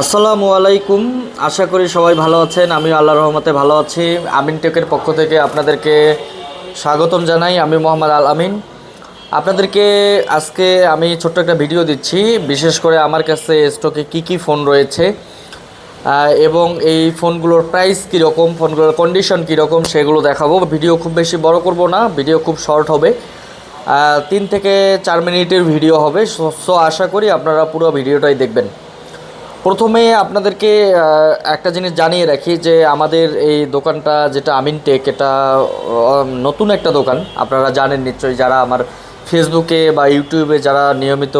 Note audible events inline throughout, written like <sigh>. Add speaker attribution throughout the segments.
Speaker 1: আসসালামু আলাইকুম। আশা করি সবাই ভালো আছেন আমি আল্লাহ রহমতে ভালো আছি। আমিন টেকের পক্ষ থেকে আপনাদেরকে স্বাগতম জানাই, আমি মোহাম্মদ আল আমিন। আপনাদেরকে আজকে আমি ছোট্ট একটা ভিডিও দিচ্ছি, বিশেষ করে আমার কাছে স্টকে কি কি ফোন রয়েছে এবং এই ফোনগুলোর প্রাইস কীরকম ফোনগুলোর কন্ডিশন কীরকম সেগুলো দেখাবো। ভিডিও খুব বেশি বড় করব না, ভিডিও খুব শর্ট হবে। তিন থেকে চার মিনিটের ভিডিও হবে সো আশা করি আপনারা পুরো ভিডিওটাই দেখবেন। প্রথমে আপনাদেরকে একটা জিনিস জানিয়ে রাখি যে আমাদের এই দোকানটা যেটা আমিন টেক, এটা নতুন একটা দোকান। আপনারা জানেন নিশ্চয়ই যারা আমার ফেসবুকে বা ইউটিউবে যারা নিয়মিত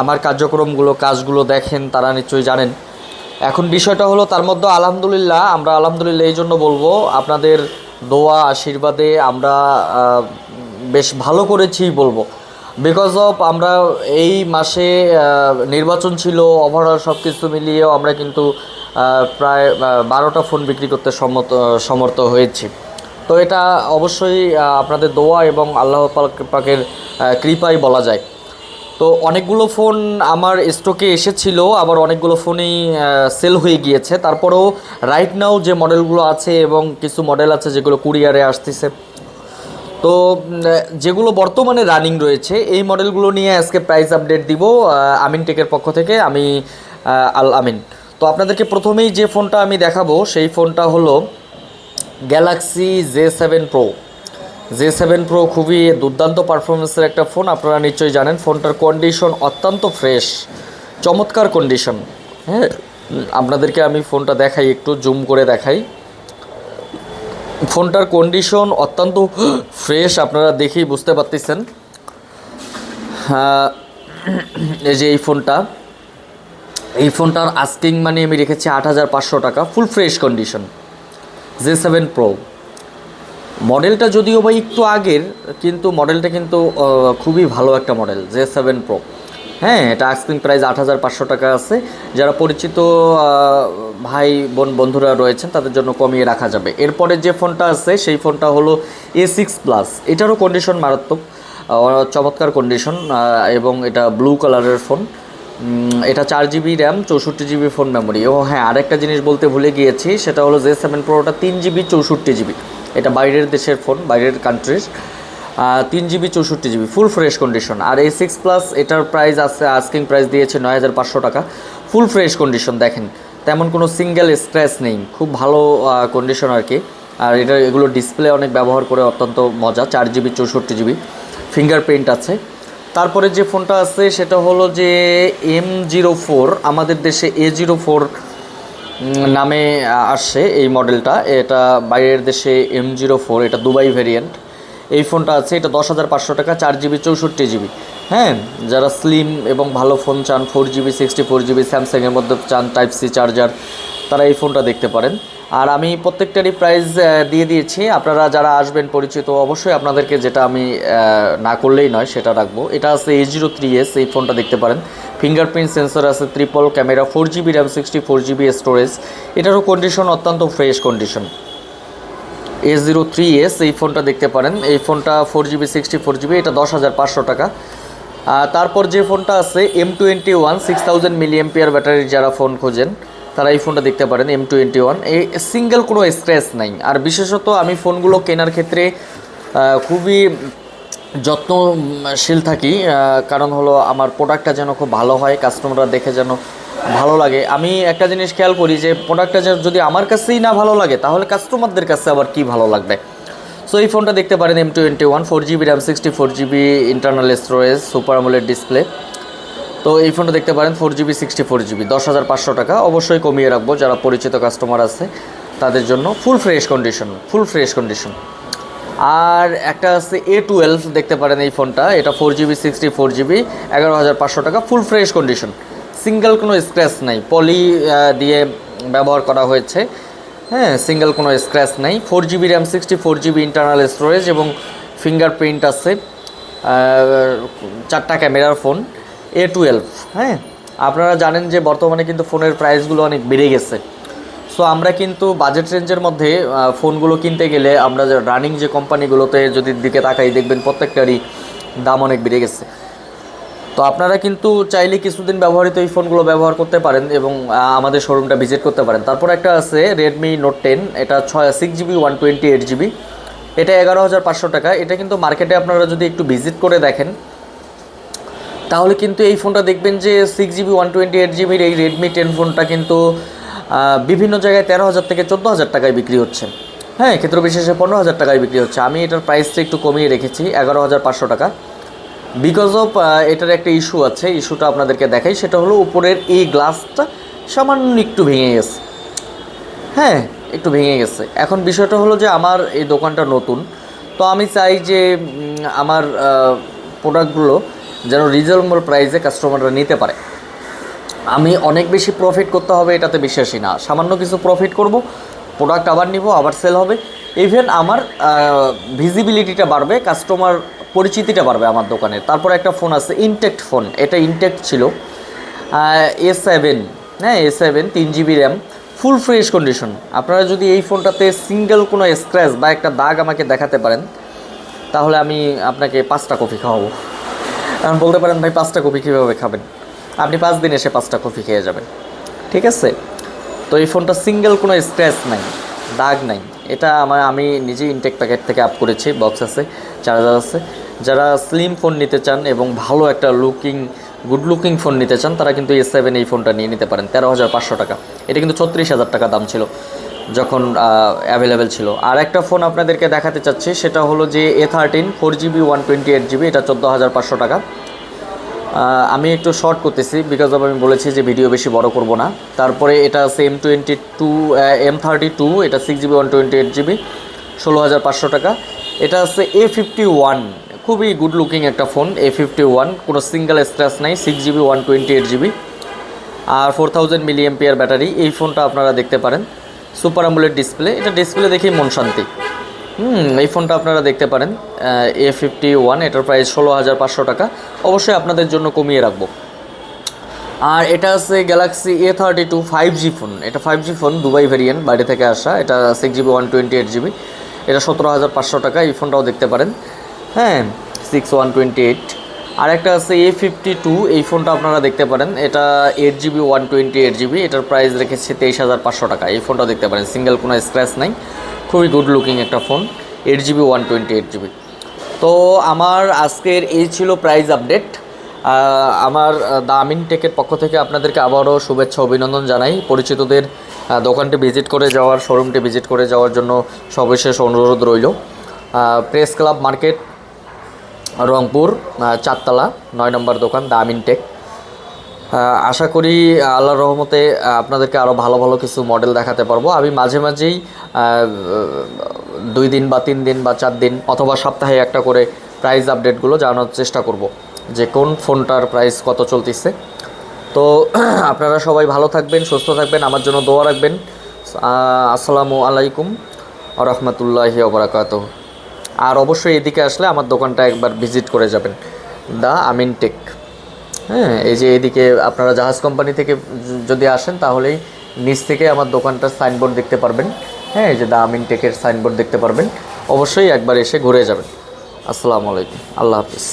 Speaker 1: আমার কার্যক্রমগুলো, কাজগুলো দেখেন, তারা নিশ্চয়ই জানেন। এখন বিষয়টা হলো, তার মধ্যে আলহামদুলিল্লাহ, আমরা আলহামদুলিল্লাহ এই জন্য বলব, আপনাদের দোয়া, আশীর্বাদে আমরা বেশ ভালো করেছি বলব। বিকজ অফ আমরা এই মাসে নির্বাচন ছিল ওভারঅল সব কিছু মিলিয়েও আমরা কিন্তু প্রায় বারোটা ফোন বিক্রি করতে সম্মত, সমর্থ হয়েছি। তো এটা অবশ্যই আপনাদের দোয়া এবং আল্লাহ পাক- পাকের কৃপাই বলা যায়। তো অনেকগুলো ফোন আমার স্টকে এসেছিল, আবার অনেকগুলো ফোনই সেল হয়ে গিয়েছে। তারপরেও রাইট নাও যে মডেলগুলো আছে এবং কিছু মডেল আছে যেগুলো কুরিয়ারে আসতেছে তো যেগুলো বর্তমানে রানিং রয়েছে, এই মডেলগুলো নিয়ে আজকে প্রাইস আপডেট দিব আমিন টেকের পক্ষ থেকে, আমি আল আমিন। তো আপনাদেরকে প্রথমেই যে ফোনটা আমি দেখাবো, সেই ফোনটা হলো Galaxy J seven pro J seven pro খুবই দুর্দান্ত পারফরমেন্সের একটা ফোন আপনারা নিশ্চয়ই জানেন ফোনটার কন্ডিশন অত্যন্ত ফ্রেশ চমৎকার কন্ডিশন হ্যাঁ আপনাদেরকে আমি ফোনটা দেখাই, একটু জুম করে দেখাই। ফোনটার কন্ডিশন অত্যন্ত ফ্রেশ আপনারা দেখেই বুঝতে পারতেছেন। এই যে এই ফোনটা, এই ফোনটার আস্কিং মানে আমি রেখেছি আট হাজার পাঁচশো টাকা full fresh condition J seven pro মডেলটা যদিও বা একটু আগের, কিন্তু মডেলটা কিন্তু খুবই ভালো একটা মডেল জে সেভেন প্রো হ্যাঁ এটা আস্কিং প্রাইস আট হাজার পাঁচশো টাকা আছে। যারা পরিচিত ভাই, বোন, বন্ধুরা রয়েছেন, তাদের জন্য কমিয়ে রাখা যাবে। এরপরে যে ফোনটা আছে, সেই ফোনটা হলো এ সিক্স প্লাস এটারও কন্ডিশন মারাত্মক চমৎকার কন্ডিশন এবং এটা ব্লু কালারের ফোন এটা চার জিবি র্যাম চৌষট্টি জিবি ফোন মেমোরি ও হ্যাঁ আরেকটা জিনিস বলতে ভুলে গিয়েছি, সেটা হলো জে সেভেন প্রোটা তিন জিবি চৌষট্টি জিবি এটা বাইরের দেশের ফোন বাইরের কান্ট্রির তিন জিবি চৌষট্টি জিবি ফুল ফ্রেশ কন্ডিশন আর এই সিক্স প্লাস এটার প্রাইস আছে আস্কিং প্রাইস দিয়েছে নয় হাজার পাঁচশো টাকা। ফুল ফ্রেশ কন্ডিশন দেখেন, তেমন কোনো সিঙ্গেল স্ক্র্যাচ নেই, খুব ভালো কন্ডিশন আর কি। আর এটা, এগুলো ডিসপ্লে অনেক ব্যবহার করে অত্যন্ত মজা, চার জিবি চৌষট্টি জিবি ফিঙ্গারপ্রিন্ট আছে। তারপরে যে ফোনটা আছে, সেটা হলো যে এম জিরো ফোর আমাদের দেশে এ জিরো ফোর নামে আসছে এই মডেলটা এটা বাইরের দেশে এম জিরো ফোর এটা দুবাই ভেরিয়েন্ট এই ফোনটা আছে, এটা দশ হাজার পাঁচশো টাকা, চার জিবি, চৌষট্টি জিবি। হ্যাঁ যারা স্লিম এবং ভালো ফোন চান four GB sixty four GB স্যামসাংয়ের মধ্যে চান টাইপ সি চার্জার তারা এই ফোনটা দেখতে পারেন। আর আমি প্রত্যেকটারই প্রাইস দিয়ে দিয়েছি। আপনারা যারা আসবেন পরিচিত, অবশ্যই আপনাদেরকে যেটা আমি না করলেই নয়, সেটা রাখব। এটা আছে এ জিরো থ্রি এস এই ফোনটা দেখতে পারেন। ফিঙ্গারপ্রিন্ট সেন্সর আছে triple camera four GB RAM sixty four GB storage এটারও কন্ডিশন অত্যন্ত fresh condition A zero three S এই ফোনটা দেখতে পারেন। এই ফোনটা four GB sixty four GB এটা দশ হাজার পাঁচশো টাকা। তারপর যে ফোনটা আছে M twenty one six thousand milli ampere ব্যাটারির যারা ফোন খোঁজেন, তারা এই ফোনটা দেখতে পারেন এম টোয়েন্টি ওয়ান এই সিঙ্গেল কোনো স্ক্র্যাচ নাই। আর বিশেষত আমি ফোনগুলো কেনার ক্ষেত্রে খুবই যত্নশীল থাকি কারণ হলো আমার প্রোডাক্টটা যেন খুব ভালো হয় কাস্টমাররা দেখে যেন ভালো লাগে। আমি একটা জিনিস খেয়াল করি যে প্রোডাক্টটা যদি আমার কাছেই না ভালো লাগে, তাহলে কাস্টমারদের কাছে আবার কি ভালো লাগবে? সো এই ফোনটা দেখতে পারেন M twenty one four GB RAM sixty four GB internal storage super AMOLED display তো এই ফোনটা দেখতে পারেন four GB sixty four GB দশ হাজার পাঁচশো টাকা। অবশ্যই কমিয়ে রাখব, যারা পরিচিত কাস্টমার আছে, তাদের জন্য full fresh condition full fresh condition আর একটা আছে এ টুয়েলভ দেখতে পারেন এই ফোনটা এটা four GB sixty four GB এগারো হাজার পাঁচশো টাকা ফুল ফ্রেশ কন্ডিশন সিঙ্গেল কোনো স্ক্র্যাচ নাই। পলি দিয়ে ব্যবহার করা হয়েছে। হ্যাঁ সিঙ্গেল কোনো স্ক্র্যাচ নাই। Four GB RAM, sixty four GB internal storage এবং ফিঙ্গারপ্রিন্ট আছে। চারটা ক্যামেরার ফোন। এ টুয়েলভ হ্যাঁ? আপনারা জানেন যে বর্তমানে কিন্তু ফোনের প্রাইসগুলো অনেক বেড়ে গেছে। সো আমরা কিন্তু বাজেট রেঞ্জের মধ্যে ফোনগুলো কিনতে গেলে আমরা রানিং যে কোম্পানিগুলোতে যদি দিকে তাকাই, দেখবেন প্রত্যেকটারই দাম অনেক বেড়ে গেছে। তো আপনারা কিন্তু চাইলে কিছুদিন ব্যবহৃত এই ফোনগুলো ব্যবহার করতে পারেন এবং আমাদের শোরুমটা ভিজিট করতে পারেন। তারপর একটা আছে রেডমি নোট টেন এটা ছয় six GB one twenty eight GB এটা এগারো হাজার পাঁচশো টাকা। এটা কিন্তু মার্কেটে আপনারা যদি একটু ভিজিট করে দেখেন, তাহলে কিন্তু এই ফোনটা দেখবেন যে six GB one twenty eight জিবির এই রেডমি টেন ফোনটা কিন্তু বিভিন্ন জায়গায় তেরো হাজার থেকে চোদ্দ হাজার টাকায় বিক্রি হচ্ছে। হ্যাঁ ক্ষেত্র বিশেষে পনেরো হাজার টাকায় বিক্রি হচ্ছে। আমি এটার প্রাইসটা একটু কমিয়ে রেখেছি, এগারো হাজার পাঁচশো টাকা। বিকজ অফ এটার একটা ইস্যু আছে ইস্যুটা আপনাদেরকে দেখাই, সেটা হলো উপরের এই গ্লাসটা সামান্য একটু ভেঙে গেছে। হ্যাঁ একটু ভেঙে গেছে। এখন বিষয়টা হলো যে আমার এই দোকানটা নতুন, তো আমি চাই যে আমার প্রোডাক্টগুলো যেন রিজনেবল প্রাইসে কাস্টমাররা নিতে পারে। আমি অনেক বেশি প্রফিট করতে হবে, এটাতে বিশ্বাসী না। সামান্য কিছু প্রফিট করব প্রোডাক্ট আবার নিব, আবার সেল হবে। ইভেন আমার ভিজিবিলিটিটা বাড়বে কাস্টমার পরিচিতিটা বাড়বে আমার দোকানের তারপর একটা ফোন আছে ইনটেক্ট ফোন এটা ইনটেক্ট ছিল। এ সেভেন হ্যাঁ এ সেভেন তিন GB RAM full fresh condition আপনারা যদি এই ফোনটাতে সিঙ্গেল কোনো স্ক্র্যাচ বা একটা দাগ আমাকে দেখাতে পারেন, তাহলে আমি আপনাকে পাঁচটা কফি খাওয়াবো। এখন বলতে পারেন ভাই, পাঁচটা কফি কীভাবে খাবেন? আপনি পাঁচ দিন এসে পাঁচটা কফি খেয়ে যাবেন। ঠিক আছে? তো এই ফোনটা সিঙ্গেল কোনো স্ক্র্যাচ নাই, দাগ নাই। এটা আমার, আমি নিজেই ইনটেক প্যাকেট থেকে আপ করেছি বক্স আছে চার্জার আছে। যারা স্লিম ফোন নিতে চান এবং ভালো একটা লুকিং গুড লুকিং ফোন নিতে চান, তারা কিন্তু এস সেভেন এই ফোনটা নিয়ে নিতে পারেন। তেরো হাজার পাঁচশো টাকা। এটা কিন্তু ছত্রিশ হাজার টাকা দাম ছিল, যখন অ্যাভেলেবেল ছিল। আর একটা ফোন আপনাদেরকে দেখাতে চাচ্ছি, সেটা হলো যে A thirteen four GB one twenty eight GB এটা চোদ্দ হাজার পাঁচশো টাকা। আমি একটু শর্ট করতেছি বিকজ অফ আমি বলেছি যে ভিডিও বেশি বড় করব না। তারপরে এটা আছে M twenty two M thirty two এটা six GB one twenty eight GB ষোলো হাজার পাঁচশো টাকা। এটা আছে এ ফিফটি ওয়ান খুবই গুড লুকিং একটা ফোন এ ফিফটি ওয়ান কোনো সিঙ্গেল স্ক্র্যাচ নাই six GB one twenty eight GB আর four thousand milli ampere battery এই ফোনটা আপনারা দেখতে পারেন। সুপার আমুলেট ডিসপ্লে এটা ডিসপ্লে দেখেই মন শান্তি। হুম, এই ফোনটা আপনারা দেখতে পারেন এ ফিফটি ওয়ান এটার প্রাইস ষোলো হাজার পাঁচশো টাকা। অবশ্যই আপনাদের জন্য কমিয়ে রাখব। আর এটা আছে Galaxy A thirty two five G phone এটা five G phone Dubai variant বাইরে থেকে আসা। এটা six GB one twenty eight GB এটা সতেরো হাজার পাঁচশো টাকা, এই ফোনটাও দেখতে পারেন। হ্যাঁ সিক্স ওয়ান টোয়েন্টি এইট আর একটা আছে এ ফিফটি টু এই ফোনটা আপনারা দেখতে পারেন। এটা eight GB one twenty eight GB এটার প্রাইস রেখেছে তেইশ হাজার পাঁচশো টাকা। এই ফোনটা দেখতে পারেন সিঙ্গেল কোনো স্ক্র্যাচ নাই। খুবই গুড লুকিং একটা phone eight GB one twenty eight GB তো আমার আজকের এই ছিল প্রাইস আপডেট আমার দ্য আমিন টেকের পক্ষ থেকে আপনাদেরকে আবারও শুভেচ্ছা, অভিনন্দন জানাই। পরিচিতদের দোকানটি ভিজিট করে যাওয়ার শোরুমটি ভিজিট করে যাওয়ার জন্য সবিশেষ অনুরোধ রইল। প্রেস ক্লাব মার্কেট রংপুর চারতলা নয় নম্বর দোকান দ্য আমিন টেক আহ, আশা করি আহ, আল্লাহর রহমতে আপনাদেরকে আরও ভালো ভালো কিছু মডেল দেখাতে পারব। আমি মাঝে মাঝেই দুই দিন বা তিন দিন বা চার দিন অথবা সপ্তাহে একটা করে প্রাইস আপডেটগুলো জানানোর চেষ্টা করব। যে কোন ফোনটার প্রাইস কত চলতেছে। তো <clears throat> আপনারা সবাই ভালো থাকবেন সুস্থ থাকবেন আমার জন্য দোয়া রাখবেন। আসসালামু আলাইকুম রহমতুল্লাহি ওবরাকাত আর অবশ্যই এদিকে আসলে আমার দোকানটা একবার ভিজিট করে যাবেন। The Amin tech. হ্যাঁ এই যে এদিকে আপনারা জাহাজ কোম্পানি থেকে যদি আসেন তাহলেই নিচ থেকে আমার দোকানটার সাইনবোর্ড দেখতে পারবেন। হ্যাঁ এই যে দ্য আমিন টেকের সাইনবোর্ড দেখতে পারবেন। অবশ্যই একবার এসে ঘুরে যাবেন। আসসালামু আলাইকুম। আল্লাহ হাফিজ।